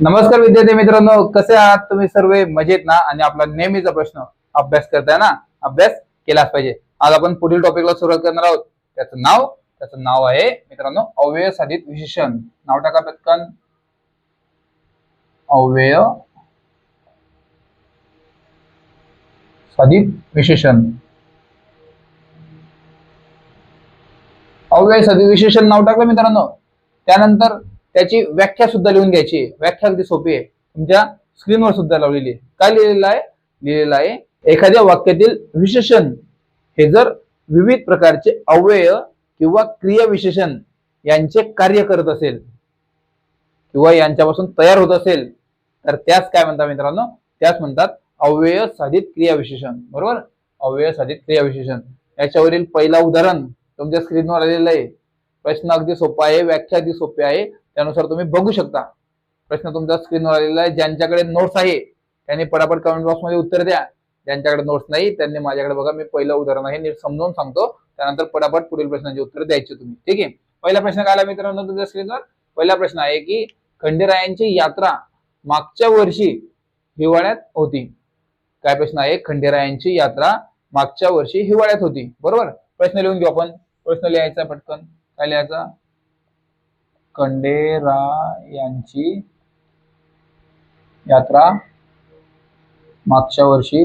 नमस्कार विद्यार्थी मित्रांनो कसे आहात तुम्ही सर्व? मजेत ना? आणि आपला नेहमीचा प्रश्न अभ्यास करताय ना? अभ्यास केलाच पाहिजे. आज आपण पुढील टॉपिकला सुरुवात करणार आहोत. त्याचं नाव त्याचं नाव आहे मित्रांनो अव्यय साधित विशेषण. नाव टाका पटकन. अव्यय साधित विशेषण. अव्यय साधित विशेषण नाव टाकलं मित्रांनो. त्यानंतर त्याची व्याख्या सुद्धा लिहून घ्यायची व्याख्या अगदी सोपी आहे. तुमच्या स्क्रीनवर सुद्धा लावलेली आहे. काय लिहिलेलं आहे? लिहिलेलं आहे एखाद्या वाक्यातील विशेषण हे जर विविध प्रकारचे अव्यय किंवा क्रिया विशेषण यांचे कार्य करत असेल किंवा यांच्यापासून तयार होत असेल तर त्यास काय म्हणतात मित्रांनो? त्यास म्हणतात अव्यय साधित क्रिया विशेषण बरोबर? अव्यय साधित क्रिया विशेषण याच्यावरील पहिला उदाहरण तुमच्या स्क्रीनवर आलेलं आहे. प्रश्न अगदी सोपा आहे व्याख्या अगदी सोपी आहे. त्यानुसार तुम्ही बघू शकता. प्रश्न तुमचा स्क्रीनवर आलेला आहे. ज्यांच्याकडे नोट्स आहे त्यांनी पटापट कमेंट बॉक्समध्ये उत्तर द्या. ज्यांच्याकडे नोट्स नाही त्यांनी माझ्याकडे बघा मी पहिलं उदाहरण आहे नीट समजावून सांगतो. त्यानंतर पटापट पुढील प्रश्नांची उत्तर द्यायचे तुम्ही. ठीक आहे? पहिला प्रश्न काय आला मित्रांनो तुमच्या स्क्रीनवर पहिला प्रश्न आहे की खंडेरायांची यात्रा मागच्या वर्षी हिवाळ्यात होती. काय प्रश्न आहे? खंडेरायांची यात्रा मागच्या वर्षी हिवाळ्यात होती. बरोबर? प्रश्न लिहून घेऊ आपण. प्रश्न लिहायचा पटकन. काय लिहायचा? खंडेरायांची यात्रा मागच्या वर्षी.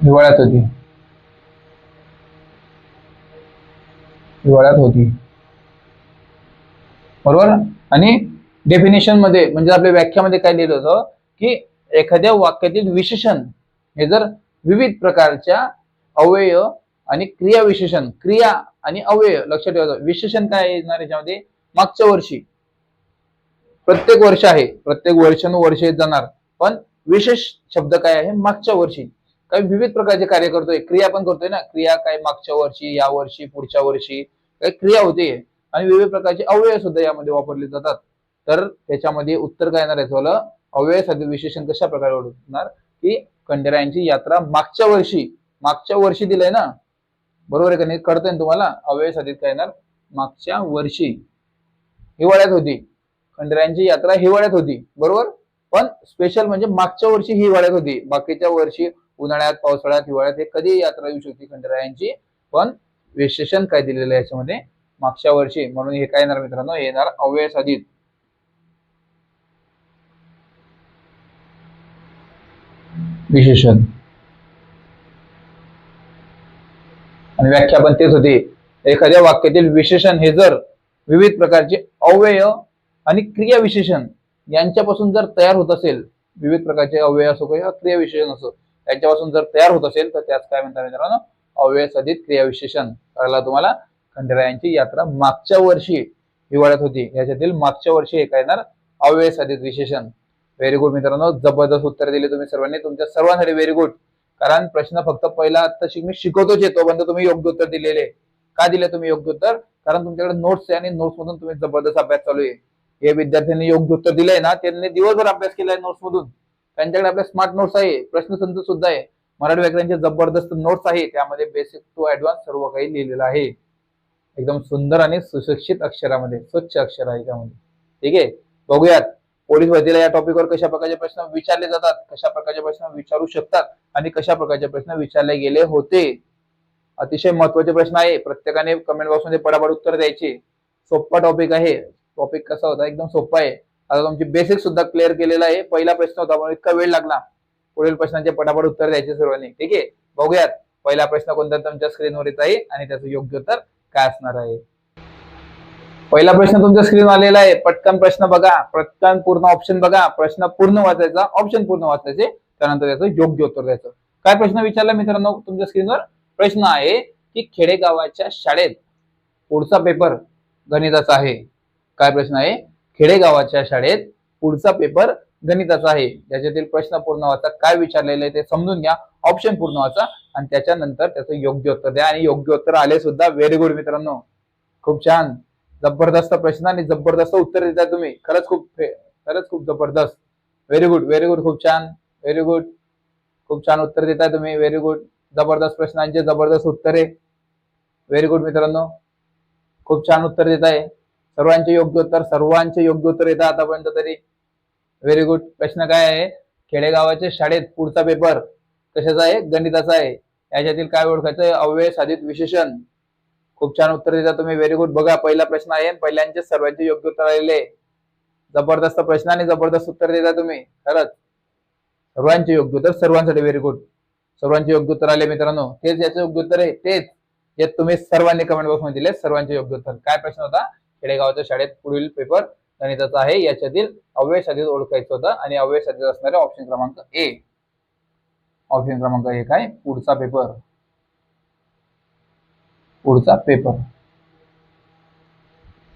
हिवाळ्यात होती. हिवाळ्यात होती. बरोबर? आणि डेफिनेशनमध्ये म्हणजे आपल्या व्याख्यामध्ये काय लिहिलं होतं की एखाद्या वाक्यातील विशेषण हे जर विविध प्रकारच्या अवयव आणि क्रिया विशेषण क्रिया आणि अव्यय लक्षात ठेवायचं विशेषण काय येणार याच्यामध्ये? मागच्या वर्षी. प्रत्येक वर्ष आहे. प्रत्येक वर्षानुवर्ष येत जाणार. पण विशेष शब्द काय आहे? मागच्या वर्षी. काही विविध प्रकारचे कार्य करतोय. क्रिया पण करतोय ना. क्रिया काय मागच्या वर्षी या वर्षी पुढच्या वर्षी? काही क्रिया होते. आणि विविध प्रकारचे अव्यय सुद्धा यामध्ये वापरले जातात. तर त्याच्यामध्ये उत्तर काय येणार आहे याचं अव्यय साधित विशेषण कशा प्रकारे ओळखणार? की खंडेरायांची यात्रा मागच्या वर्षी. मागच्या वर्षी दिलंय ना. बरोबर आहे का नाही? कळतंय ना तुम्हाला? अव्यय साधित काय येणार मागच्या वर्षी. हिवाळ्यात होती. खंडरायांची यात्रा हिवाळ्यात होती. बरोबर? पण स्पेशल म्हणजे मागच्या वर्षी हिवाळ्यात होती. बाकीच्या वर्षी उन्हाळ्यात पावसाळ्यात हिवाळ्यात हे कधी यात्रा येऊ शकते खंडरायांची? पण विशेषण काय दिलेलं आहे याच्यामध्ये? मागच्या वर्षी. म्हणून हे काय येणार मित्रांनो? येणार अव्यय साधित विशेषण. आणि व्याख्या पण तेच होती. एखाद्या वाक्यातील विशेषण हे जर विविध प्रकारचे अव्यय आणि क्रिया विशेषण यांच्यापासून जर तयार होत असेल विविध प्रकारचे अव्यय असो किंवा क्रिया विशेषण असो यांच्यापासून जर तयार होत असेल तर त्यास काय म्हणतात मित्रांनो? अव्यय साधित क्रिया विशेषण कळला तुम्हाला? खंडेरायांची यात्रा मागच्या वर्षी हिवाळ्यात होती. याच्यातील मागच्या वर्षी हे काय येणार? अव्यय साधित विशेषण. व्हेरी गुड मित्रांनो. जबरदस्त उत्तर दिले तुम्ही सर्वांनी. तुमच्या सर्वांसाठी व्हेरी गुड कारण प्रश्न फक्त पहिला आता शिक मी शिकवतोच येतो पण तुम्ही योग्य उत्तर दिलेले. का दिले तुम्ही योग्य उत्तर? कारण तुमच्याकडे नोट्स आहे आणि नोट्स मधून तुम्ही जबरदस्त अभ्यास चालू आहे. हे विद्यार्थ्यांनी योग्य उत्तर दिलंय ना त्यांनी दिवसभर अभ्यास केलाय नोट्स मधून. त्यांच्याकडे आपल्या स्मार्ट नोट्स आहे प्रश्नसंच सुद्धा आहे. मराठी व्याकरणचे जबरदस्त नोट्स आहे त्यामध्ये बेसिक टू ऍडव्हान्स सर्व काही लिहिलेलं आहे. एकदम सुंदर आणि सुशिक्षित अक्षरामध्ये स्वच्छ अक्षर आहे त्यामध्ये. ठीक आहे? बघूयात. पोलीस भरतीला या टॉपिकवर कशा प्रकारचे प्रश्न विचारले जातात कशा प्रकारचे प्रश्न विचारू शकतात आणि कशा प्रकारचे प्रश्न विचारले गेले होते? अतिशय महत्त्वाचे प्रश्न आहे. प्रत्येकाने कमेंट बॉक्समध्ये पडापड उत्तर द्यायचे. सोपा टॉपिक आहे. टॉपिक कसा होता? एकदम सोपा आहे. आता तुमची बेसिक सुद्धा क्लिअर केलेला आहे. पहिला प्रश्न होता म्हणून इतका वेळ लागला. पुढील प्रश्नांचे पटापट उत्तर द्यायचे सर्वांनी. ठीक आहे? बघूयात. पहिला प्रश्न कोणता तुमच्या स्क्रीनवर येत आहे आणि त्याचं योग्य उत्तर काय असणार आहे? पहिला प्रश्न तुमच्या स्क्रीन आलेला आहे. पटकन प्रश्न बघा. पटकन पूर्ण ऑप्शन बघा. प्रश्न पूर्ण वाचायचा. ऑप्शन पूर्ण वाचायचे. त्यानंतर त्याचं योग्य उत्तर द्यायचं. काय प्रश्न विचारला मित्रांनो? तुमच्या स्क्रीनवर प्रश्न आहे की खेडेगावाच्या शाळेत पुढचा पेपर गणिताचा आहे. काय प्रश्न आहे? खेडेगावाच्या शाळेत पुढचा पेपर गणिताचा आहे. ज्याच्यातील प्रश्न पूर्ण वाचा. काय विचारलेलं आहे ते समजून घ्या. ऑप्शन पूर्ण वाचा. आणि त्याच्यानंतर त्याचं योग्य उत्तर द्या. आणि योग्य उत्तर आले सुद्धा व्हेरी गुड मित्रांनो. खूप छान. जबरदस्त प्रश्न आणि जबरदस्त उत्तर देताय तुम्ही. खरंच खूप खरंच खूप जबरदस्त. व्हेरी गुड व्हेरी गुड खूप छान. व्हेरी गुड खूप छान उत्तर देताय तुम्ही. व्हेरी गुड जबरदस्त प्रश्नांचे जबरदस्त उत्तरे. व्हेरी गुड मित्रांनो. खूप छान उत्तर देत आहे सर्वांचे योग्य उत्तर सर्वांचे योग्य उत्तर येतात आतापर्यंत तरी. व्हेरी गुड प्रश्न काय आहे? खेडेगावाच्या शाळेत पुढचा पेपर कशाचा आहे? गणिताचा आहे. याच्यातील काय ओळखायचं आहे? अव्यय साधित विशेषण. खूप छान उत्तर देता तुम्ही व्हेरी गुड बघा पहिला प्रश्न आहे पहिल्यांचे सर्वांचे योग्य उत्तर आलेले जबरदस्त प्रश्न आणि जबरदस्त उत्तर देता तुम्ही. खरंच. सर्वांचे योग्य उत्तर सर्वांसाठी व्हेरी गुड सर्वांचे योग्य उत्तर आले मित्रांनो. तेच याचे योग्य उत्तर आहे. तेच. जे तुम्ही सर्वांनी कमेंट बॉक्समध्ये दिले सर्वांचे योग्य उत्तर. काय प्रश्न होता? खेडेगावच्या शाळेत पुढील पेपर गणिताचा आहे. याच्यातील अव्यय साधित ओळखायचं होतं आणि अव्यय साधित असणारे ऑप्शन क्रमांक ए ऑप्शन क्रमांक एक आहे. पुढचा पेपर पुढचा पेपर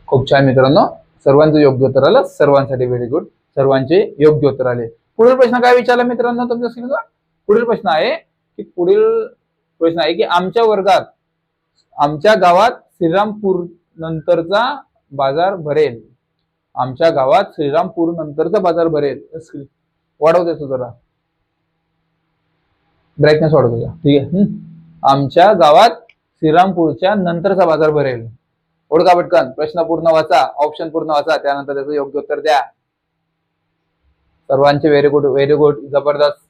खूप छान मित्रांनो. सर्वांचं योग्य उत्तर आलं. सर्वांसाठी व्हेरी गुड सर्वांचे योग्य उत्तर आले. पुढील प्रश्न काय विचारला मित्रांनो तुमच्या स्क्रीनवर? पुढील प्रश्न आहे की पुढील प्रश्न आहे की आमच्या वर्गात आमच्या गावात श्रीरामपूर नंतरचा बाजार भरेल. आमच्या गावात श्रीरामपूर नंतरचा बाजार भरेल. वाढवते तू जरा. ब्राईटनेस वाढवतो ठीक आहे. आमच्या गावात श्रीरामपूरच्या नंतरचा बाजार भरेल. ओळखा पटकन. प्रश्न पूर्ण वाचा. ऑप्शन पूर्ण वाचा. त्यानंतर त्याचं योग्य उत्तर द्या. सर्वांचे व्हेरी गुड व्हेरी गुड जबरदस्त.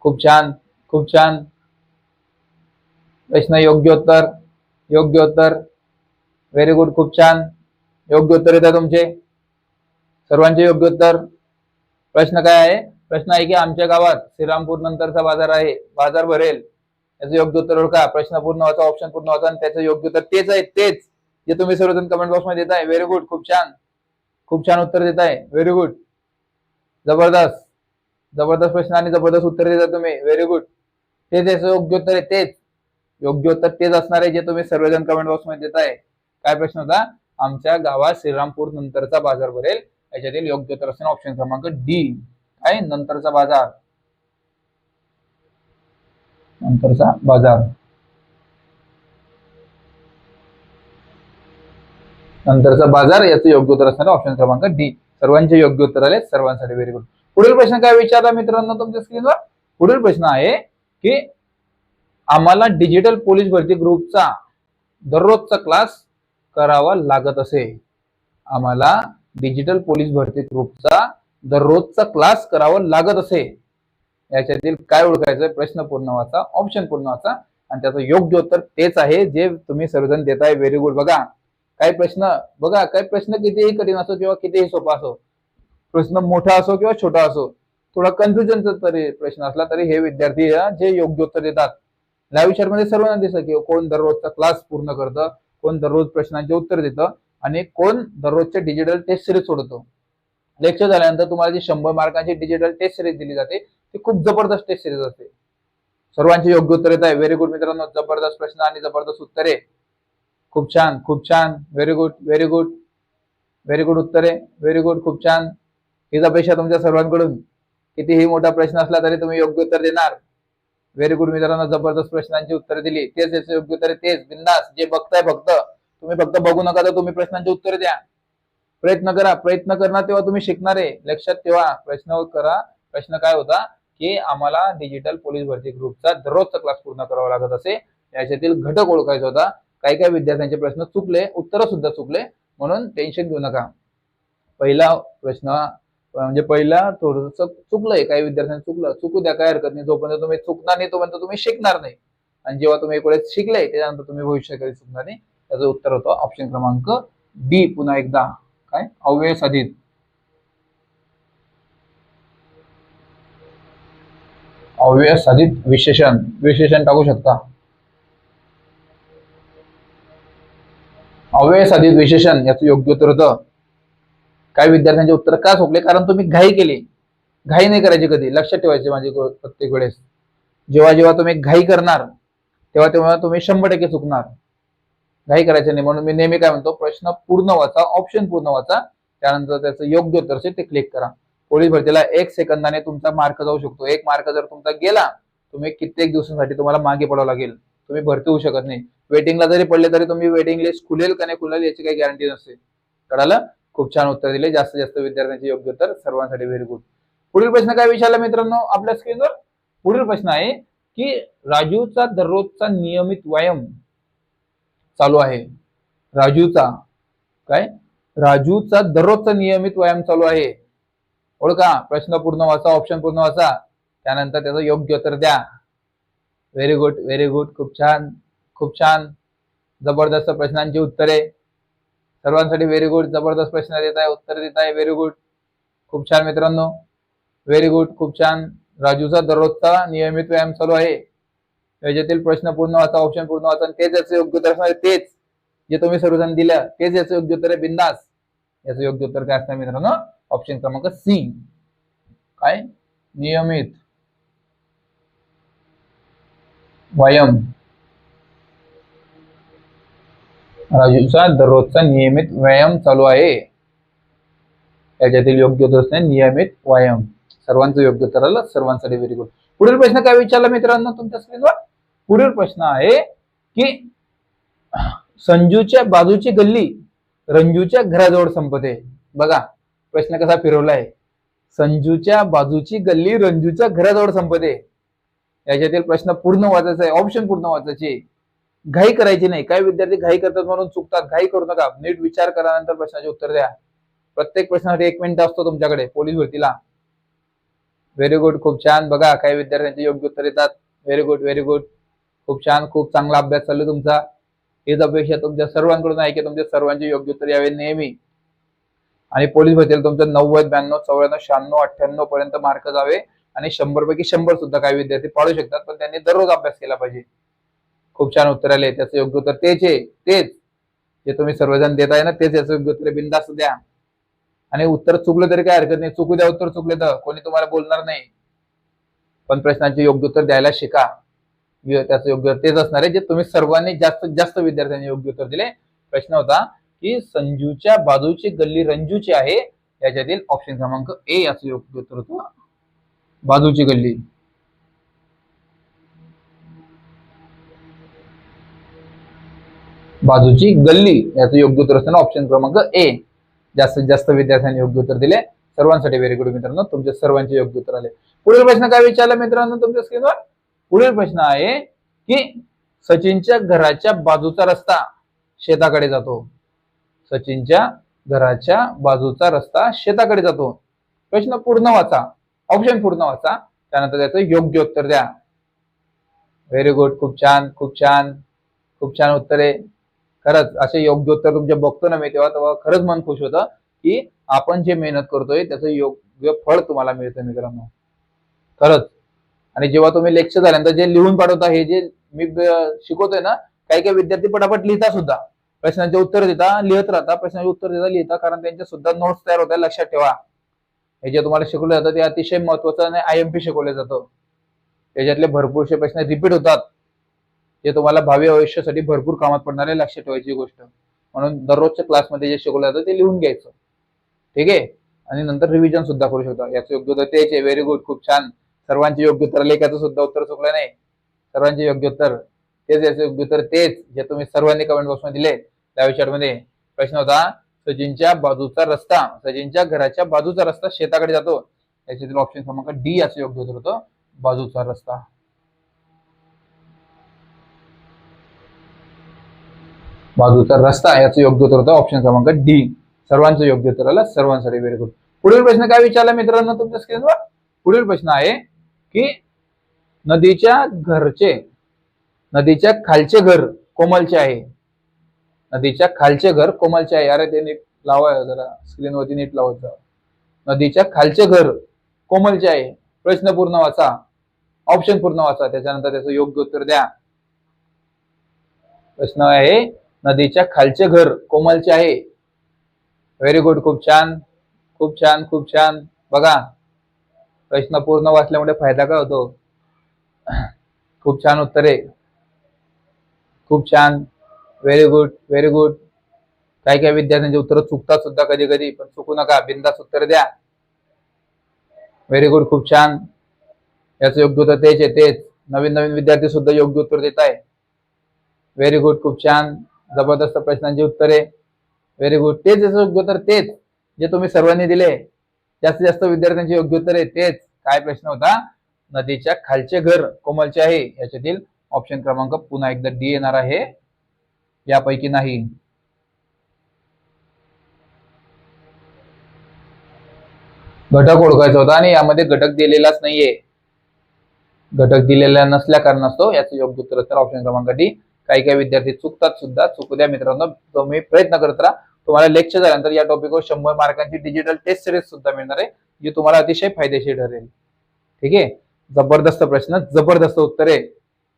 खूप छान. खूप छान. प्रश्न योग्य उत्तर. योग्य उत्तर. व्हेरी गुड खूप छान. योग्य उत्तर येतात तुमचे. सर्वांचे योग्य उत्तर. प्रश्न काय आहे? प्रश्न आहे की आमच्या गावात श्रीरामपूर नंतरचा बाजार आहे. बाजार भरेल. याचं योग्य उत्तर ओळखा. प्रश्न पूर्ण होता ऑप्शन पूर्ण होता आणि त्याचं योग्य उत्तर तेच आहे तेच. जे तुम्ही सर्वजण कमेंट बॉक्समध्ये देताय व्हेरी गुड खूप छान. खूप छान उत्तर देताय व्हेरी गुड जबरदस्त. जबरदस्त प्रश्न आणि जबरदस्त उत्तर देता तुम्ही व्हेरी गुड तेच याचं योग्य उत्तर आहे तेच. योग्य उत्तर तेच असणार आहे जे तुम्ही सर्वजण कमेंट बॉक्समध्ये देताय. काय प्रश्न होता? आमच्या गावात श्रीरामपूर नंतरचा बाजार भरेल. याच्यातील योग्य उत्तर असेल ऑप्शन क्रमांक डी काय? नंतरचा बाजार. नंतरचा बाजार. नंतरचा बाजार याचं योग्य उत्तर असणार ऑप्शन क्रमांक डी सर्वांचे योग्य उत्तर आले सर्वांसाठी व्हेरी गुड पुढील प्रश्न काय विचारला मित्रांनो तुमच्या स्क्रीनवर पुढील प्रश्न आहे की आम्हाला डिजिटल पोलीस भरती ग्रुपचा दररोजचा क्लास करावा लागत असे. आम्हाला डिजिटल पोलीस भरती ग्रुपचा दररोजचा क्लास करावा लागत असे. याच्यातील काय ओळखायचं? प्रश्न पूर्ण वाचा ऑप्शन पूर्ण वाचा आणि त्याचं योग्य उत्तर तेच आहे जे तुम्ही सर्वजण देताय. व्हेरी गुड बघा काही प्रश्न बघा काही प्रश्न कितीही कठीण असो किंवा कितीही सोपा असो प्रश्न मोठा असो किंवा छोटा असो थोडा कन्फ्युजनचा तरी प्रश्न असला तरी हे विद्यार्थी जे योग्य उत्तर देतात. लाईव्हमध्ये सर्वांना दिसतं की कोण दररोजचा क्लास पूर्ण करतं कोण दररोज प्रश्नांचे उत्तर देतं आणि कोण दररोजचे डिजिटल टेस्ट सिरीज सोडतो लेक्चर झाल्यानंतर तुम्हाला जी शंभर मार्कांची डिजिटल टेस्ट सिरीज दिली जाते ती खूप जबरदस्त टेस्ट सिरीज असते. सर्वांची योग्य उत्तर येत आहे. व्हेरी गुड मित्रांनो जबरदस्त प्रश्न आणि जबरदस्त उत्तरे. खूप छान खूप छान. Very good very good very good उत्तरे. व्हेरी गुड खूप छान. हीच अपेक्षा तुमच्या सर्वांकडून. कितीही मोठा प्रश्न असला तरी तुम्ही योग्य उत्तर देणार. व्हेरी गुड मित्रांनो जबरदस्त प्रश्नांची उत्तरे दिली. तेच याचं योग्य उत्तर तेच. बिंदास. जे बघताय फक्त. तुम्ही फक्त बघू नका तर तुम्ही प्रश्नांची उत्तरे द्या. प्रयत्न करा. प्रयत्न करणार तेव्हा तुम्ही शिकणार आहे. लक्षात ठेवा. प्रश्न करा. प्रश्न काय होता? की आम्हाला डिजिटल पोलीस भरती ग्रुपचा दररोजचा क्लास पूर्ण करावा लागत असे. याच्यातील घटक ओळखायचा होता. काही काही विद्यार्थ्यांचे प्रश्न चुकले. उत्तर सुद्धा चुकले. म्हणून टेन्शन घेऊ नका. पहिला प्रश्न म्हणजे पहिला थोडस चुकलंय. काही विद्यार्थ्यांनी चुकलं. चुकू द्या. काय हरकत नाही. जोपर्यंत तुम्ही चुकणार नाही तोपर्यंत तुम्ही शिकणार नाही. आणि जेव्हा तुम्ही एक वेळेस शिकले त्याच्यानंतर तुम्ही भविष्य कधी चुकणार नाही. त्याचं उत्तर होतं ऑप्शन क्रमांक डी पुन्हा एकदा. काय? अव्यय साधित अव्यय साधित विशेषण. विशेषण टाकू शकता. अव्यय साधित विशेषण याचं योग्य उत्तर होतं. काही विद्यार्थ्यांचे उत्तर का चुकले कारण तुम्ही घाई केली. घाई नाही करायची कधी. लक्षात ठेवायचे माझे प्रत्येक वेळेस. जेव्हा जेव्हा तुम्ही घाई करणार तेव्हा तेव्हा तुम्ही शंभर टक्के चुकणार. घाई करायचं नाही. म्हणून मी नेहमी काय म्हणतो प्रश्न पूर्ण वाचा ऑप्शन पूर्ण वाचा. त्यानंतर त्याचं योग्य उत्तर ते क्लिक करा. पोलीस भरतीला एक सेकंदाने तुमचा मार्क जाऊ शकतो. एक मार्क जर तुमचा गेला तुम्ही कित्येक दिवसांसाठी तुम्हाला मागे पडावं लागेल. तुम्ही भरती होऊ शकत नाही. वेटिंगला जरी पडले तरी तुम्ही वेटिंग लिस्ट खुलेल का नाही खुलेल याची काही गॅरंटी नसते. कळालं? खूप छान उत्तर दिले. जास्तीत जास्त विद्यार्थ्यांचे योग्य उत्तर सर्वांसाठी व्हेरी गुड पुढील प्रश्न काय विचारला मित्रांनो? आपल्या स्क्रीनवर पुढील प्रश्न आहे की राजूचा दररोजचा नियमित व्यायाम चालू आहे. राजूचा काय? राजूचा दररोजचा नियमित व्यायाम चालू आहे. ओळखा प्रश्न पूर्ण वाचा ऑप्शन पूर्ण वाचा. त्यानंतर त्याचं योग्य उत्तर द्या. व्हेरी गुड व्हेरी गुड खूप छान खूप छान. जबरदस्त प्रश्नांची उत्तरे. सर्वांसाठी व्हेरी गुड जबरदस्त प्रश्न देत आहे उत्तर देत आहे. व्हेरी गुड खूप छान मित्रांनो. व्हेरी गुड खूप छान. राजूचा दररोजचा नियमित व्यायाम चालू आहे. याच्यातील प्रश्न पूर्ण वाचा ऑप्शन पूर्ण वाचा आणि तेच याचं योग्य उत्तर असणार तेच जे तुम्ही सर्वजण दिलं तेच याचं योग्य उत्तर आहे बिंदास. याचं योग्य उत्तर काय असणार मित्रांनो? ऑप्शन क्रमांक सी काय? नियमित. व्यायाम राजूचा दररोजचा नियमित व्यायाम चालू आहे. याच्यातील योग्य उत्तर असणे नियमित व्यायाम सर्वांचं योग्य उत्तर आलं सर्वांसाठी व्हेरी गुड पुढील प्रश्न काय विचारला मित्रांनो तुमच्या स्क्रीनवर पुढील प्रश्न आहे की संजूच्या बाजूची गल्ली रंजूच्या घराजवळ संपते बघा प्रश्न कसा फिरवलाय? संजूच्या बाजूची गल्ली रंजूच्या घराजवळ संपते याच्यातील प्रश्न पूर्ण वाचायचा आहे. ऑप्शन पूर्ण वाचायचे घाई करायची नाही. काही विद्यार्थी घाई करतात म्हणून चुकतात. घाई करू नका. नीट विचार करा नंतर प्रश्नाचे उत्तर द्या. प्रत्येक प्रश्नासाठी एक मिनिट असतो तुमच्याकडे पोलीस भरतीला. व्हेरी गुड खूप छान. बघा काही विद्यार्थ्यांचे योग्य उत्तर येतात. व्हेरी गुड व्हेरी गुड खूप छान खूप चांगला अभ्यास चालू तुमचा. हीच अपेक्षा तुमच्या सर्वांकडून आहे की तुमच्या सर्वांचे योग्य उत्तर यावे नेहमी. आणि पोलीस भरतीला तुमचं नव्वद ब्याण्णव चौऱ्याण्णव शहाण्णव अठ्ठ्याण्णव पर्यंत मार्क जावे आणि शंभर पैकी शंभर सुद्धा काही विद्यार्थी पाडू शकतात पण त्यांनी दररोज अभ्यास केला पाहिजे. खूप छान उत्तर आले त्याचं योग्य उत्तर तेच आहे तेच. जे तुम्ही सर्वजण देत आहे ना तेच याचं योग्य उत्तर बिंदास द्या. आणि उत्तर चुकलं तरी काय हरकत नाही चुकू द्या उत्तर चुकले तर कोणी तुम्हाला बोलणार नाही. पण प्रश्नांचे योग्य उत्तर द्यायला शिका. त्याचं योग्य तेच असणार आहे जे तुम्ही सर्वांनी जास्तीत जास्त विद्यार्थ्यांनी योग्य उत्तर दिले प्रश्न होता की संजूच्या बाजूची गल्ली रंजूची आहे याच्यातील ऑप्शन क्रमांक ए याचं योग्य उत्तर होतं. बाजूची गल्ली. बाजूची गल्ली याचं योग्य उत्तर असताना ऑप्शन क्रमांक ए जास्तीत जास्त विद्यार्थ्यांनी योग्य उत्तर दिले सर्वांसाठी व्हेरी गुड मित्रांनो तुमच्या सर्वांचे योग्य उत्तर आले. पुढील प्रश्न काय विचारला मित्रांनो तुमच्या स्क्रीनवर पुढील प्रश्न आहे की सचिनच्या घराच्या बाजूचा रस्ता शेताकडे जातो. सचिनच्या घराच्या बाजूचा रस्ता शेताकडे जातो. प्रश्न पूर्ण वाचा. ऑप्शन पूर्ण वाचा. त्यानंतर त्याचं योग्य उत्तर द्या. व्हेरी गुड खूप छान खूप छान. खूप छान उत्तर आहे. खरंच असे योग्य उत्तर तुमच्या बघतो ना मी तेव्हा तेव्हा खरंच मन खुश होतं की आपण जे मेहनत करतोय त्याचं योग्य फळ तुम्हाला मिळतं मित्रांनो. खरंच. आणि जेव्हा तुम्ही लेक्चर झाल्यानंतर जे लिहून पाठवता हे जे मी शिकवतोय ना काही काही विद्यार्थी पटापट लिहिता सुद्धा. प्रश्नांचे उत्तर देता लिहत राहता. प्रश्नांचे उत्तर देता लिहिता कारण त्यांच्या सुद्धा नोट्स तयार होत्या लक्षात ठेवा. हे जे तुम्हाला शिकवलं जातं ते अतिशय महत्वाचं आणि आय एम पी शिकवलं जातं. त्याच्यातले भरपूरसे प्रश्न रिपीट होतात. जे तुम्हाला भावी आयुष्यासाठी भरपूर कामात पडणारे लक्षात ठेवायची गोष्ट. म्हणून दररोजच्या क्लासमध्ये जे शिकवलं जातं ते लिहून घ्यायचं. ठीक आहे? आणि नंतर रिव्हिजन सुद्धा करू शकता. याचं योग्य होतं तेच आहे व्हेरी गुड खूप छान. सर्वांचे योग्य उत्तर लेखाचं सुद्धा उत्तर चुकलं नाही. सर्वांचे योग्य उत्तर तेच याचं योग्य उत्तर तेच जे तुम्ही सर्वांनी कमेंट बॉक्समध्ये दिले. त्या विचारमध्ये प्रश्न होता सचिनच्या बाजूचा रस्ता सचिनच्या घराच्या बाजूचा रस्ता शेताकडे जातो. याच्यातील ऑप्शन क्रमांक डी याचं योग्य उत्तर होतं बाजूचा रस्ता. बाजूचा रस्ता याचं योग्य उत्तर होतं ऑप्शन क्रमांक डी सर्वांचं योग्य उत्तर आलं सर्वांसाठी व्हेरी गुड पुढील प्रश्न काय विचारला मित्रांनो तुमच्या स्क्रीनवर पुढील प्रश्न आहे की नदीच्या घरचे नदीच्या खालचे घर कोमलचे आहे. नदीच्या खालचे घर कोमलचे आहे. अरे ते नीट लावा जरा स्क्रीनवरती नीट लावत जा. नदीच्या खालचे घर कोमलचे आहे. प्रश्न पूर्ण वाचा. ऑप्शन पूर्ण वाचा. त्याच्यानंतर त्याचं योग्य उत्तर द्या. प्रश्न आहे नदीच्या खालचे घर कोमलचे आहे. व्हेरी गुड खूप छान. खूप छान. खूप छान. बघा. प्रश्न पूर्ण वाचल्यामुळे फायदा काय होतो? खूप छान उत्तरे खूप छान. व्हेरी गुड व्हेरी गुड काही काही विद्यार्थ्यांची उत्तरं चुकतात सुद्धा कधी कधी पण चुकू नका. बिंदास उत्तर द्या. व्हेरी गुड खूप छान. याचं योग्य उत्तर तेच आहे तेच. नवीन नवीन विद्यार्थी सुद्धा योग्य उत्तर देत आहे. व्हेरी गुड खूप छान. जबरदस्त प्रश्नांची उत्तरे व्हेरी गुड तेच याचं योग्य उत्तर तेच. जे तुम्ही सर्वांनी दिले. जास्तीत जास्त विद्यार्थ्यांचे योग्य उत्तर आहे तेच. काय प्रश्न होता? नदीच्या खालचे घर कोमलचे आहे. याच्यातील ऑप्शन क्रमांक पुन्हा एकदा डी येणार आहे. यापैकी नाही. घटक ओळखायचा होता आणि यामध्ये घटक दिलेलाच नाहीये. घटक दिलेला नसल्या कारणास्तव याचं योग्य उत्तर असतं ऑप्शन क्रमांक डी काही काही विद्यार्थी चुकतात सुद्धा. चुकू द्या मित्रांनो. तुम्ही प्रयत्न करत राहा. तुम्हाला लेक्चर झाल्यानंतर या टॉपिकवर शंभर मार्कांची डिजिटल टेस्ट सिरीज सुद्धा मिळणार आहे जी तुम्हाला अतिशय फायदेशीर ठरेल. ठीक आहे? जबरदस्त प्रश्न जबरदस्त उत्तरे.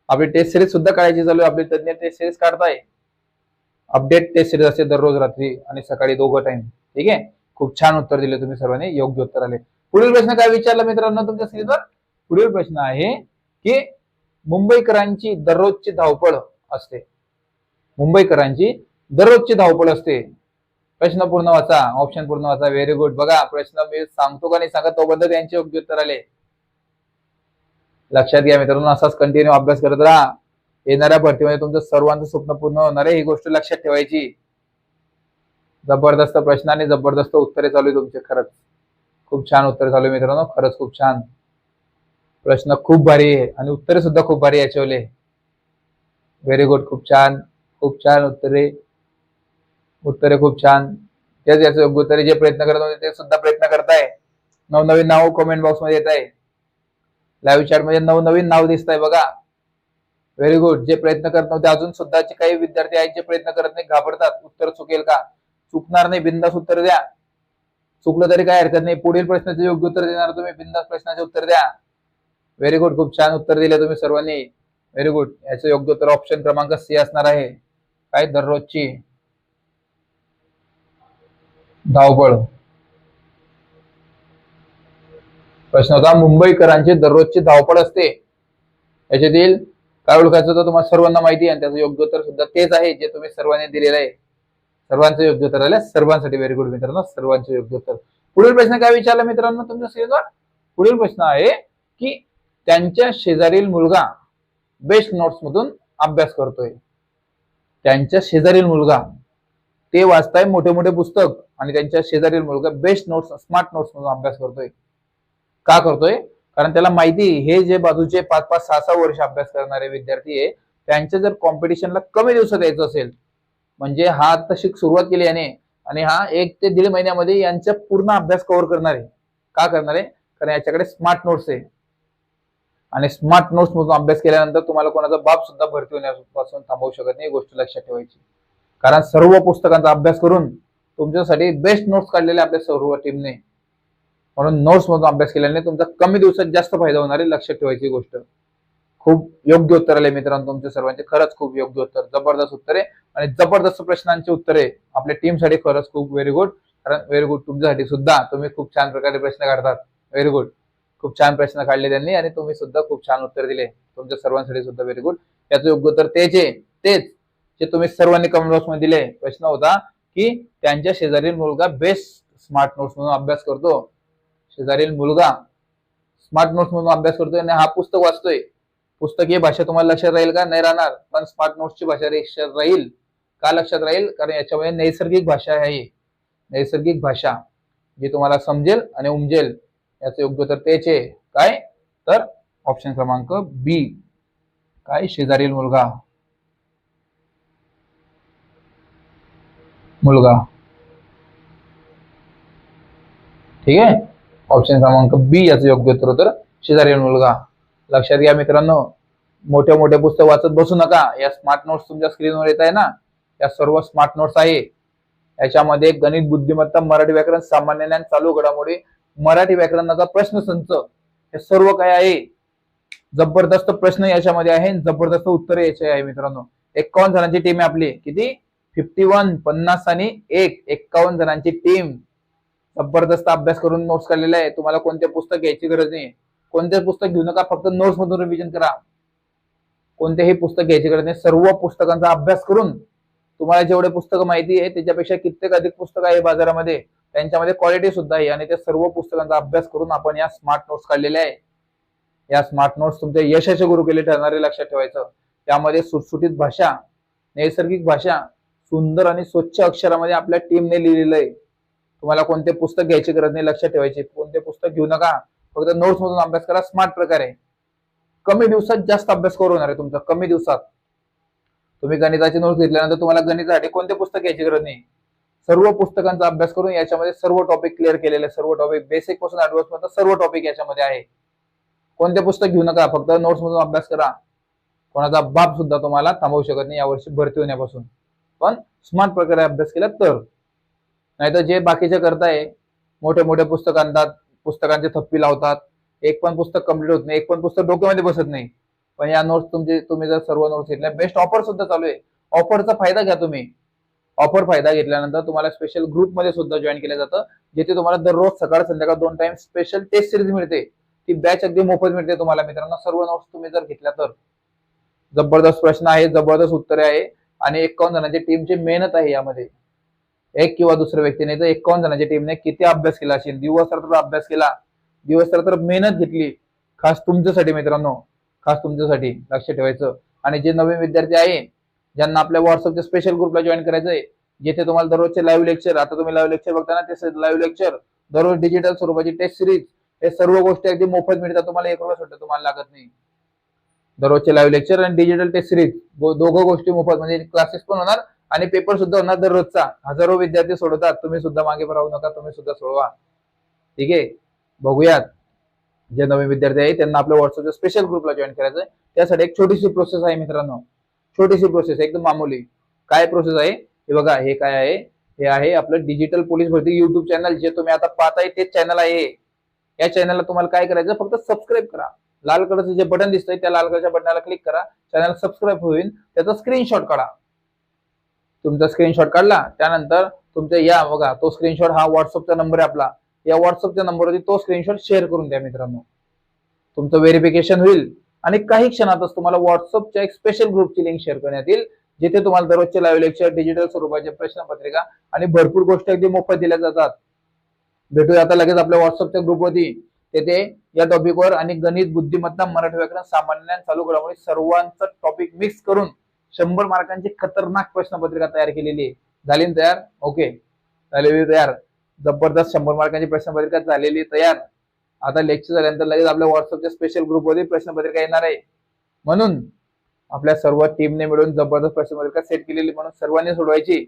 आपली टेस्ट सिरीज सुद्धा काढायची चालू आहे आपली तज्ञ टेस्ट सिरीज काढताय. अपडेट टेस्ट सिरीज असते दररोज रात्री आणि सकाळी दोघं टाइम ठीक आहे? खूप छान उत्तर दिले तुम्ही सर्वांनी योग्य उत्तर आले. पुढील प्रश्न काय विचारला मित्रांनो तुमच्या स्क्रीनवर? पुढील प्रश्न आहे की मुंबईकरांची दररोजची धावपळ असते. मुंबईकरांची दररोजची धावपळ असते. प्रश्न पूर्ण वाचा ऑप्शन पूर्ण वाचा व्हेरी गुड बघा प्रश्न मी सांगतो का नाही सांगत तोपर्यंत यांचे योग्य उत्तर आले. लक्षात घ्या मित्रांनो असाच कंटिन्यू अभ्यास करत राहा. येणाऱ्या भरतीमध्ये तुमचं सर्वांचं स्वप्न पूर्ण होणार आहे ही गोष्ट लक्षात ठेवायची. जबरदस्त प्रश्न आणि जबरदस्त उत्तरे चालू आहे तुमचे खरंच. खूप छान उत्तर चालू आहे मित्रांनो खरंच खूप छान. प्रश्न खूप भारी आहे आणि उत्तरे सुद्धा खूप भारी याच्यावले. व्हेरी गुड खूप छान खूप छान उत्तरे. उत्तरे खूप छान. तेच याचं योग्य उत्तरे जे प्रयत्न करत होते ते सुद्धा प्रयत्न करताय. नवनवीन नाव कमेंट बॉक्समध्ये येत आहे लाईव्ह चॅटमध्ये नवनवीन नाव दिसत आहे बघा. व्हेरी गुड जे प्रयत्न करत नव्हते अजून सुद्धा जे काही विद्यार्थी आहेत जे प्रयत्न करत नाही घाबरतात. उत्तर चुकेल का? चुकणार नाही बिंदास उत्तर द्या. चुकलं तरी काय हरकत नाही. पुढील प्रश्नाचे योग्य उत्तर देणार तुम्ही. बिंदास प्रश्नाचे उत्तर द्या. व्हेरी गुड खूप छान उत्तर दिले तुम्ही सर्वांनी. व्हेरी गुड याचं योग्य उत्तर ऑप्शन क्रमांक सी असणार आहे. काय? दररोजची. धावपळ. प्रश्न होता मुंबईकरांची दररोजची धावपळ असते. याच्यातील काय ओळखायचं तर तुम्हाला सर्वांना माहिती आहे आणि त्याचं योग्य उत्तर सुद्धा तेच आहे जे तुम्ही सर्वांनी दिलेलं आहे. सर्वांचं योग्य उत्तर आलं सर्वांसाठी व्हेरी गुड मित्रांनो सर्वांचे योग्य उत्तर. पुढील प्रश्न काय विचारला मित्रांनो तुमच्या स्क्रीनवर पुढील प्रश्न आहे की त्यांच्या शेजारील मुलगा बेस्ट नोट्स मधून अभ्यास करतोय. त्यांच्या शेजारील मुलगा ते वाचताय मोठे मोठे पुस्तक आणि त्यांच्या शेजारील मुलगा बेस्ट नोट्स स्मार्ट नोट्स मधून अभ्यास करतोय. का करतोय? कारण त्याला माहिती हे जे बाजूचे पाच पाच सहा सहा वर्ष अभ्यास करणारे विद्यार्थी आहे त्यांचे जर कॉम्पिटिशनला कमी दिवसात यायचं असेल म्हणजे हा आता शिक सुरुवात केली याने आणि हा एक ते दीड महिन्यामध्ये यांचा पूर्ण अभ्यास कव्हर करणार आहे. का करणार आहे? कारण याच्याकडे स्मार्ट नोट्स आहे. आणि स्मार्ट नोट्स मधून अभ्यास केल्यानंतर तुम्हाला कोणाचा बाप सुद्धा भरती होण्यापासून थांबवू शकत नाही गोष्ट लक्षात ठेवायची. कारण सर्व पुस्तकांचा अभ्यास करून तुमच्यासाठी बेस्ट नोट्स काढलेले आपल्या सर्व टीमने म्हणून नोट्स मधून अभ्यास केल्याने तुमचा कमी दिवसात जास्त फायदा होणार आहे लक्षात ठेवायची गोष्ट. खूप योग्य उत्तर आले मित्रांनो तुमच्या सर्वांचे. खरंच खूप योग्य उत्तर जबरदस्त उत्तरे आणि जबरदस्त प्रश्नांची उत्तरे आपल्या टीमसाठी खरंच खूप व्हेरी गुड कारण व्हेरी गुड तुमच्यासाठी सुद्धा तुम्ही खूप छान प्रकारे प्रश्न काढतात. व्हेरी गुड खूप छान प्रश्न काढले त्यांनी आणि तुम्ही सुद्धा खूप छान उत्तर दिले. तुमच्या सर्वांसाठी सुद्धा व्हेरी गुड याचं योग्य उत्तर तेच आहे. तेच. जे तुम्ही सर्वांनी कमेंट बॉक्समध्ये दिले प्रश्न होता की त्यांच्या शेजारील मुलगा बेस्ट स्मार्ट नोट्स म्हणून अभ्यास करतो. शेजारील मुलगा स्मार्ट नोट्स म्हणून अभ्यास करतोय आणि हा पुस्तक वाचतोय. पुस्तकीय भाषा तुम्हाला लक्षात राहील का? नाही राहणार. पण स्मार्ट नोट्सची भाषा लक्षात राहील. का लक्षात राहील? कारण याच्यामध्ये नैसर्गिक भाषा आहे नैसर्गिक भाषा जी तुम्हाला समजेल आणि उमजेल याचं योग्य तर तेच आहे काय? तर ऑप्शन क्रमांक बी काय? शेजारील मुलगा. मुलगा. ठीक आहे? ऑप्शन क्रमांक बी याचं योग्य उत्तर तर शेजारील मुलगा. लक्षात घ्या मित्रांनो मोठ्या मोठ्या पुस्तक वाचत बसू नका. या स्मार्ट नोट्स तुमच्या स्क्रीनवर येत आहे ना? या सर्व स्मार्ट नोट्स आहे. याच्यामध्ये गणित बुद्धिमत्ता मराठी व्याकरण सामान्य ज्ञान चालू घडामोडी मराठी व्याकरणाचा प्रश्न संच. हे सर्व काय आहे? जबरदस्त प्रश्न याच्यामध्ये आहे जबरदस्त उत्तर याचे आहे मित्रांनो. एकावन्न जणांची टीम आहे आपली. किती? फिफ्टी वन पन्नास आणि एक. एक्कावन्न जणांची टीम जबरदस्त अभ्यास करून नोट्स काढलेला आहे. तुम्हाला कोणते पुस्तक घ्यायची गरज नाही. कोणते पुस्तक घेऊ नका फक्त नोट्स मधून रिव्हिजन करा. कोणतेही पुस्तक घ्यायची गरज नाही. सर्व पुस्तकांचा अभ्यास करून तुम्हाला जेवढे पुस्तकं माहिती आहे त्याच्यापेक्षा कित्येक अधिक पुस्तकं आहे बाजारामध्ये. त्यांच्यामध्ये क्वालिटी सुद्धा आहे आणि त्या सर्व पुस्तकांचा अभ्यास करून आपण या स्मार्ट नोट्स काढलेल्या आहे. या स्मार्ट नोट्स तुमच्या यशाचे गुरु केले ठरणारे लक्षात ठेवायचं. त्यामध्ये सुटसुटीत भाषा नैसर्गिक भाषा सुंदर आणि स्वच्छ अक्षरामध्ये आपल्या टीमने लिहिलेलं आहे तुम्हाला कोणते पुस्तक घ्यायची गरज नाही लक्षात ठेवायची. कोणते पुस्तक घेऊ नका. फक्त नोट्स मधून अभ्यास करा. स्मार्ट प्रकारे. कमी दिवसात जास्त अभ्यास करू होणार आहे तुमचा. कमी दिवसात. तुम्ही गणिताचे नोट्स घेतल्यानंतर तुम्हाला गणितासाठी कोणते पुस्तक घ्यायची गरज नाही. सर्व पुस्तकांचा अभ्यास करून याच्यामध्ये सर्व टॉपिक क्लिअर केलेले आहे. सर्व टॉपिक बेसिकपासून ऍडव्हान्स पर्यंत सर्व टॉपिक याच्यामध्ये आहे. कोणते पुस्तक घेऊ नका. फक्त नोट्स मधून अभ्यास करा. कोणाचा बाप सुद्धा तुम्हाला थांबवू शकत नाही यावर्षी भरती होण्यापासून. पण स्मार्ट प्रकारे अभ्यास केला तर. नाहीतर जे बाकीचे करताय मोठे मोठे पुस्तक आणतात पुस्तकांचे थप्पी लावतात. एक पण पुस्तक कंप्लीट होत नाही एक पण पुस्तक डोक्यामध्ये बसत नाही. पण या नोट्स तुमचे तुम्ही जर सर्व नोट्स घेतल्या बेस्ट ऑफर सुद्धा चालू आहे. ऑफरचा फायदा घ्या तुम्ही. ऑफर फायदा घेतल्यानंतर तुम्हाला स्पेशल ग्रुपमध्ये सुद्धा जॉईन केलं जातं जिथे तुम्हाला दररोज सकाळ संध्याकाळ दोन टाइम स्पेशल टेस्ट सिरीज मिळते. ती बॅच अगदी मोफत मिळते तुम्हाला मित्रांनो. सर्व नोट्स तुम्ही जर घेतल्या तर. जबरदस्त प्रश्न आहे जबरदस्त उत्तरे आहे. आणि एकावन्न जणांची टीमची मेहनत आहे यामध्ये. एक किंवा दुसऱ्या व्यक्तीने तर एकावन्न जणांच्या टीमने किती अभ्यास केला असेल? दिवस रात्र अभ्यास केला. दिवस रात्र मेहनत घेतली. खास तुमच्यासाठी मित्रांनो खास तुमच्यासाठी लक्ष ठेवायचं. आणि जे नवीन विद्यार्थी आहे ज्यांना आपल्या व्हॉट्सअपच्या स्पेशल ग्रुपला जॉईन करायचं आहे जिथे तुम्हाला दररोजचे लाईव्ह लेक्चर आता तुम्ही लाईव्ह लेक्चर बघताना ते लाईव्ह लेक्चर दररोज डिजिटल स्वरूपाची टेस्ट सिरीज हे सर्व गोष्टी अगदी मोफत मिळतात तुम्हाला एक रुपया सुद्धा तुम्हाला लागत नाही. दररोजचे लाईव्ह लेक्चर आणि डिजिटल टेस्ट सिरीज दोघं गोष्टी मोफत म्हणजे क्लासेस पण होणार आणि पेपर सुद्धा होणार दररोजचा. हजारो विद्यार्थी सोडवतात तुम्ही सुद्धा मागे राहू नका तुम्ही सुद्धा सोडवा. ठीक आहे? बघूयात. जे नवीन विद्यार्थी आहे त्यांना आपल्या व्हॉट्सअपच्या स्पेशल ग्रुपला जॉईन करायचं आहे त्यासाठी एक छोटीशी प्रोसेस आहे मित्रांनो. छोटीशी प्रोसेस एकदम मामूली. काय प्रोसेस आहे? हे बघा हे काय आहे? हे आहे आपलं डिजिटल पोलीस भरती युट्यूब चॅनल जे तुम्ही आता पाहताय तेच चॅनल आहे. या चॅनलला तुम्हाला काय करायचं? फक्त सबस्क्राईब करा. लाल कलरचं जे बटन दिसतंय त्या लाल कलरच्या बटनाला क्लिक करा. चॅनल सबस्क्राईब होईल त्याचा स्क्रीनशॉट काढा. तुमचा स्क्रीनशॉट काढला त्यानंतर तुमच्या या बघा तो स्क्रीनशॉट हा व्हॉट्सअपचा नंबर आहे आपला. या व्हॉट्सअपच्या नंबरवरती तो स्क्रीनशॉट शेअर करून द्या मित्रांनो. तुमचं व्हेरिफिकेशन होईल. आणि काही क्षणातच तुम्हाला व्हॉट्सअपच्या एक स्पेशल ग्रुपची लिंक शेअर करण्यात येईल जिथे तुम्हाला दररोजचे लाईव्ह लेक्चर डिजिटल स्वरूपाचे प्रश्नपत्रिका आणि भरपूर गोष्टी अगदी मोफत दिल्या जातात. भेटूया आता लगेच आपल्या व्हॉट्सअपच्या ग्रुपवरती तेथे या टॉपिकवर आणि गणित बुद्धिमत्ता मराठी व्याकरण सामान्य चालू घडामोडी सर्वांचं टॉपिक मिक्स करून शंभर मार्कांची खतरनाक प्रश्नपत्रिका तयार केलेली आहे. झाली तयार? ओके झालेली तयार. जबरदस्त शंभर मार्कांची प्रश्नपत्रिका झालेली तयार. आता लेक्चर झाल्यानंतर लगेच आपल्या व्हॉट्सअपच्या स्पेशल ग्रुपवरती प्रश्नपत्रिका येणार आहे. म्हणून आपल्या सर्व टीमने मिळून जबरदस्त प्रश्नपत्रिका सेट केलेली म्हणून सर्वांनी सोडवायची.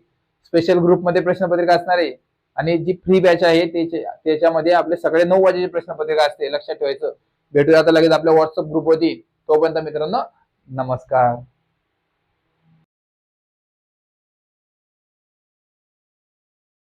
स्पेशल ग्रुपमध्ये प्रश्नपत्रिका असणार आहे. आणि जी फ्री बॅच आहे त्याच्यामध्ये आपले सगळे नऊ वाजेचे प्रश्नपत्रिका असते लक्षात ठेवायचं. भेटूया आता लगेच आपल्या व्हॉट्सअप ग्रुपवरती तोपर्यंत मित्रांनो नमस्कार.